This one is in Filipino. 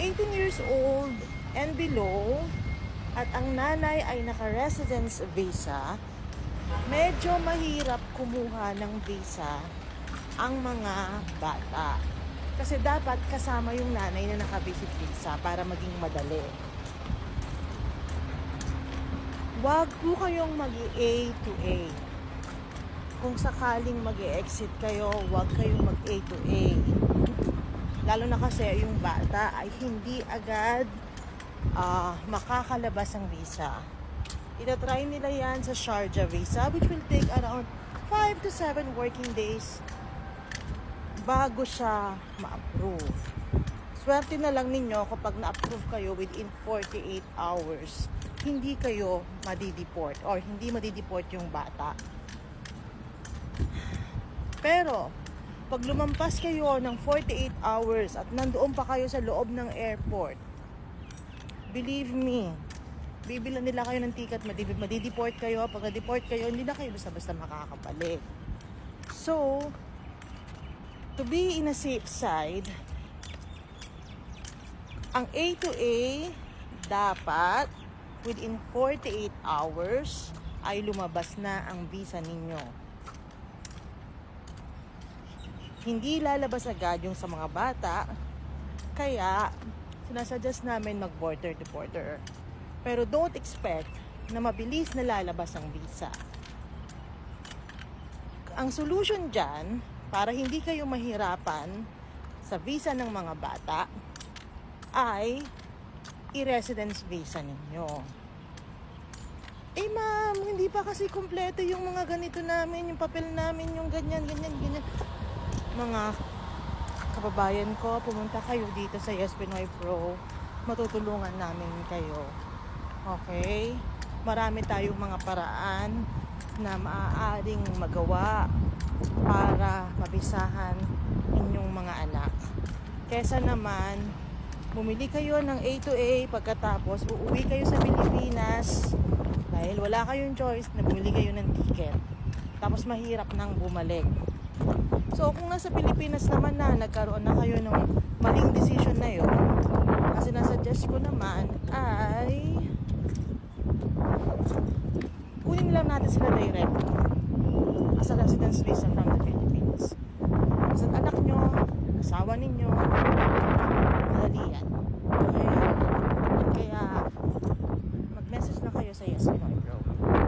18 years old and below at ang nanay ay naka-residence visa, medyo mahirap kumuha ng visa ang mga bata. Kasi dapat kasama yung nanay na naka-visit visa para maging madali. Huwag po kayong mag A to A. Kung sakaling mag exit kayo, huwag kayong mag A to A. Lalo na kasi yung bata ay hindi agad ah, makakalabas ang visa. Itatry nila yan sa Sharjah visa which will take around 5 to 7 working days bago siya ma-approve. Swerte na lang ninyo kapag na-approve kayo within 48 hours, hindi kayo madideport or hindi madideport yung bata. Pero, pag lumampas kayo ng 48 hours at nandoon pa kayo sa loob ng airport, believe me, bibilan nila kayo ng ticket, madid- madideport kayo. Pag na-deport kayo, hindi na kayo basta-basta makakabalik. So, to be in a safe side, ang A to A dapat within 48 hours ay lumabas na ang visa ninyo. Hindi lalabas agad yung sa mga bata, kaya sinasuggest namin mag-border to border. Pero don't expect na mabilis na lalabas ang visa. Ang solution dyan, para hindi kayo mahirapan sa visa ng mga bata, ay i-residence visa ninyo. Eh ma'am, hindi pa kasi kumpleto yung mga ganito namin, yung papel namin, yung ganyan, ganyan, ganyan. Mga kababayan ko, pumunta kayo dito sa Yes Pinoy Pro. Matutulungan namin kayo. Okay? Marami tayong mga paraan na maaaring magawa para mabisahan inyong mga anak. Kesa naman, bumili kayo ng A to A pagkatapos uuwi kayo sa Pilipinas dahil wala kayong choice na bumili kayo ng ticket. Tapos mahirap nang bumalik. So kung nasa Pilipinas naman na nagkaroon na kayo ng maling decision na yun, kasi nasuggest ko naman ay kunin lang natin sila direct as a residence visa from the Philippines. Sa anak nyo, asawa ninyo, madali yan. Okay? Kaya, mag-message na kayo sa Yes Pinoy Bro.